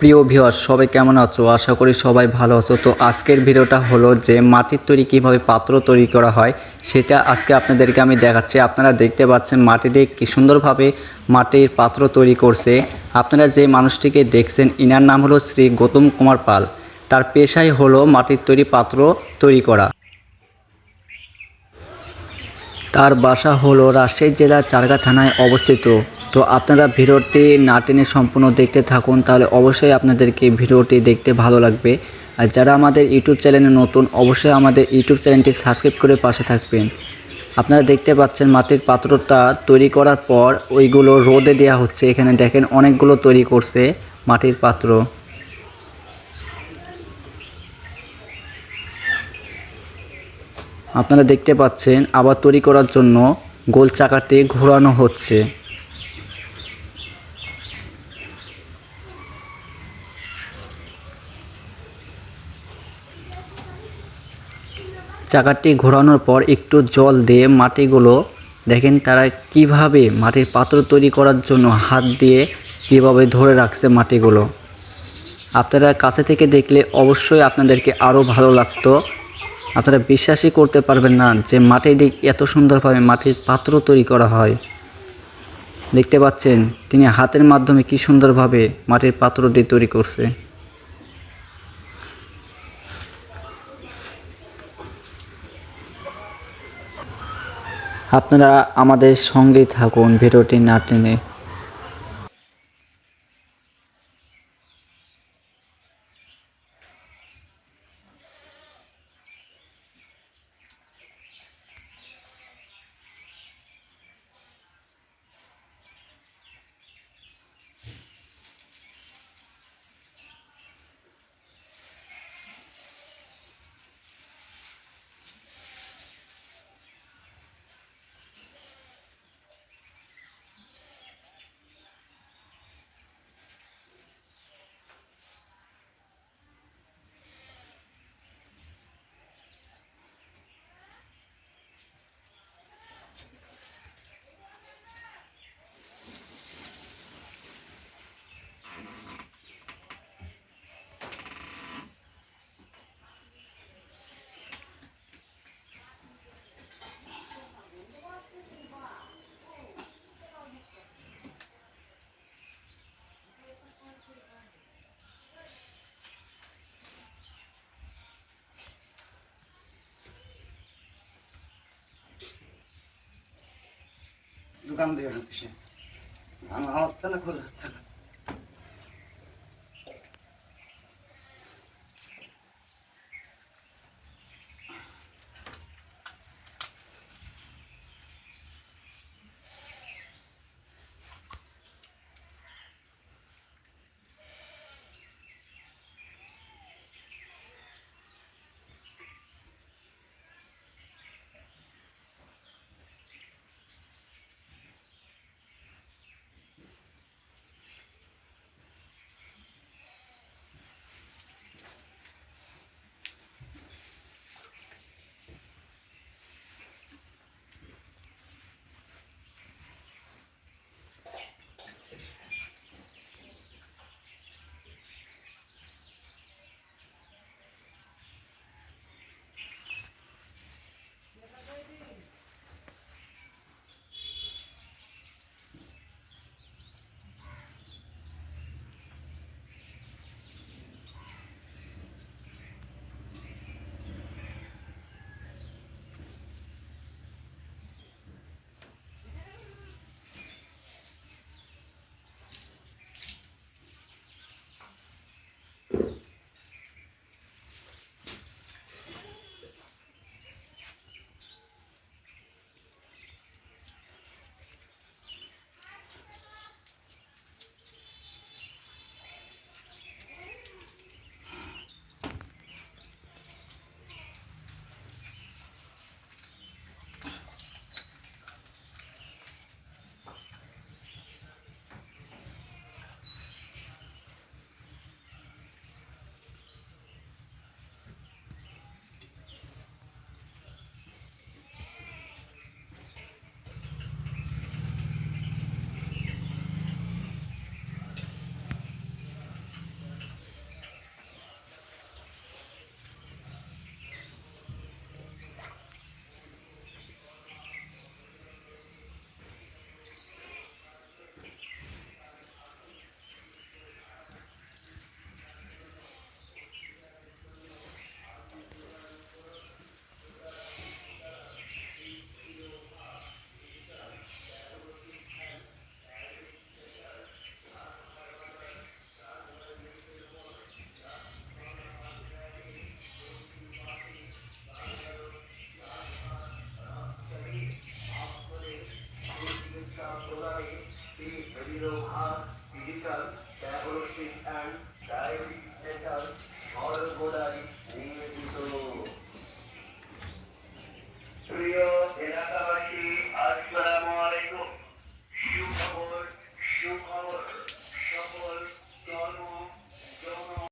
প্রিয় ভিউয়ার সবাই কেমন আছো? আশা করি সবাই ভালো আছো। তো আজকের ভিডিওটা হলো যে মাটির তৈরি কীভাবে পাত্র তৈরি করা হয়, সেটা আজকে আপনাদেরকে আমি দেখাচ্ছি। আপনারা দেখতে পাচ্ছেন মাটি দিয়ে কি সুন্দরভাবে মাটির পাত্র তৈরি করছে। আপনারা যে মানুষটিকে দেখছেন, ইনার নাম হলো শ্রী গৌতম কুমার পাল। তার পেশাই হলো মাটির তৈরি পাত্র তৈরি করা। তার বাসা হলো রাজশাহী জেলার চারগা থানায় অবস্থিত। তো আপনারা ভিডিওটি না টেনে সম্পূর্ণ দেখতে থাকুন, তাহলে অবশ্যই আপনাদেরকে ভিডিওটি দেখতে ভালো লাগবে। আর যারা আমাদের ইউটিউব চ্যানেলে নতুন, অবশ্যই আমাদের ইউটিউব চ্যানেলটি সাবস্ক্রাইব করে পাশে থাকবেন। আপনারা দেখতে পাচ্ছেন মাটির পাত্রটা তৈরি করার পর ওইগুলো রোদে দেওয়া হচ্ছে। এখানে দেখেন অনেকগুলো তৈরি করছে মাটির পাত্র। আপনারা দেখতে পাচ্ছেন আবার তৈরি করার জন্য গোল চাকাটি ঘোরানো হচ্ছে। চাকাটি ঘোরানোর পর একটু জল দিয়ে মাটিগুলো দেখেন তারা কীভাবে মাটির পাত্র তৈরি করার জন্য হাত দিয়ে কীভাবে ধরে রাখছে মাটিগুলো। আপনারা কাছে থেকে দেখলে অবশ্যই আপনাদেরকে আরও ভালো লাগতো। আপনারা বিশ্বাসই করতে পারবেন না যে মাটি দিক এত সুন্দরভাবে মাটির পাত্র তৈরি করা হয়। দেখতে পাচ্ছেন তিনি হাতের মাধ্যমে কি সুন্দরভাবে মাটির পাত্রটি তৈরি করছে। আপনারা আমাদের সঙ্গেই থাকুন ভিডিওটি না টেনে। দোকান দিয়ে ঢুকছে আমার হচ্ছে না খোলা zero R digital diagnostic and diabetic centre সর্বদাই নিয়োজিত প্রিয়